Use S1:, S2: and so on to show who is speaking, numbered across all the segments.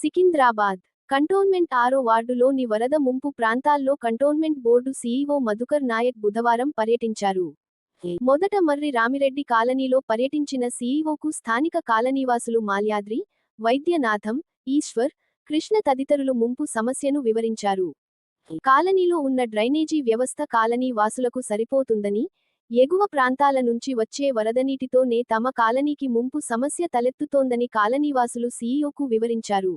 S1: Secunderabad. Cantonment ఆరో వార్డులోని వరద ముంపు ప్రాంతాల్లో cantonment board CEO Madhukar Nayak బుధవారం పర్యటించారు. మొదట మర్రి రామిరెడ్డి కాలనీలో పర్యటించిన సీఈఓకు స్థానిక కాలనీవాసులు మాల్యాద్రి వైద్యనాథం ఈశ్వర్ కృష్ణ తదితరులు ముంపు సమస్యను వివరించారు. కాలనీలో ఉన్న డ్రైనేజీ వ్యవస్థ కాలనీ వాసులకు సరిపోతుందని ఎగువ ప్రాంతాల నుంచి వచ్చే వరదనీటితోనే తమ కాలనీకి ముంపు సమస్య తలెత్తుతోందని కాలనీవాసులు సీఈఓకు వివరించారు.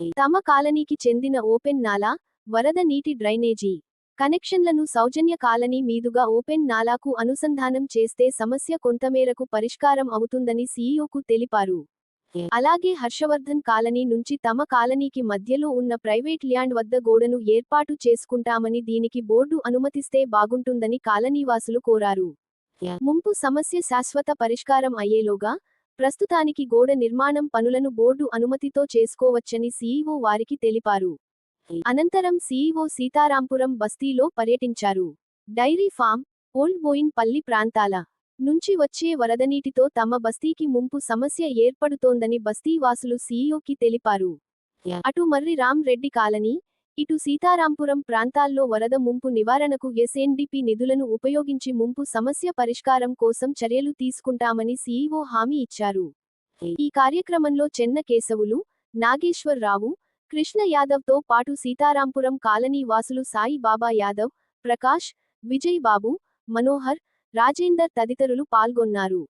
S1: తమ కాలనీకి చెందిన ఓపెన్ నాలా వరద నీటి డ్రైనేజీ. కనెక్షన్లను సౌజన్య కాలనీ మీదుగా ఓపెన్ నాలాకు అనుసంధానం చేస్తే సమస్య కొంతమేరకు పరిష్కారం అవుతుందని సీఈఓకు తెలిపారు. అలాగే హర్షవర్ధన్ కాలనీ నుంచి తమ కాలనీకి మధ్యలో ఉన్న ప్రైవేట్ ల్యాండ్ వద్ద గోడను ఏర్పాటు చేసుకుంటామని దీనికి బోర్డు అనుమతిస్తే బాగుంటుందని కాలనీవాసులు కోరారు. ముంపు సమస్య శాశ్వత పరిష్కారం అయ్యేలోగా ప్రస్తుతానికి గోడ నిర్మాణం పనులను బోర్డు అనుమతితో చేసుకోవచ్చని సీఈఓ వారికి తెలిపారు. అనంతరం సీఈఓ సీతారాంపురం బస్తీలో పర్యటించారు. డైరీ ఫామ్ ఓల్డ్ బోయిన్ పల్లి ప్రాంతాల నుంచి వచ్చే వరదనీటితో తమ బస్తీకి ముంపు సమస్య ఏర్పడుతోందని బస్తీవాసులు సీఈఓకి తెలిపారు. అటు మర్రి రామ్ రెడ్డి కాలనీ ఇటు సీతారాంపురం ప్రాంతాల్లో వరద ముంపు నివారణకు ఎస్ఎన్డిపి నిధులను ఉపయోగించి ముంపు సమస్య పరిష్కారం కోసం చర్యలు తీసుకుంటామని సీఈఓ హామీ ఇచ్చారు. ఈ కార్యక్రమంలో చెన్న కేశవులు నాగేశ్వరరావు కృష్ణ యాదవ్తో పాటు సీతారాంపురం కాలనీ వాసులు సాయి బాబా యాదవ్ ప్రకాష్ విజయ్ బాబు మనోహర్ రాజేందర్ తదితరులు పాల్గొన్నారు.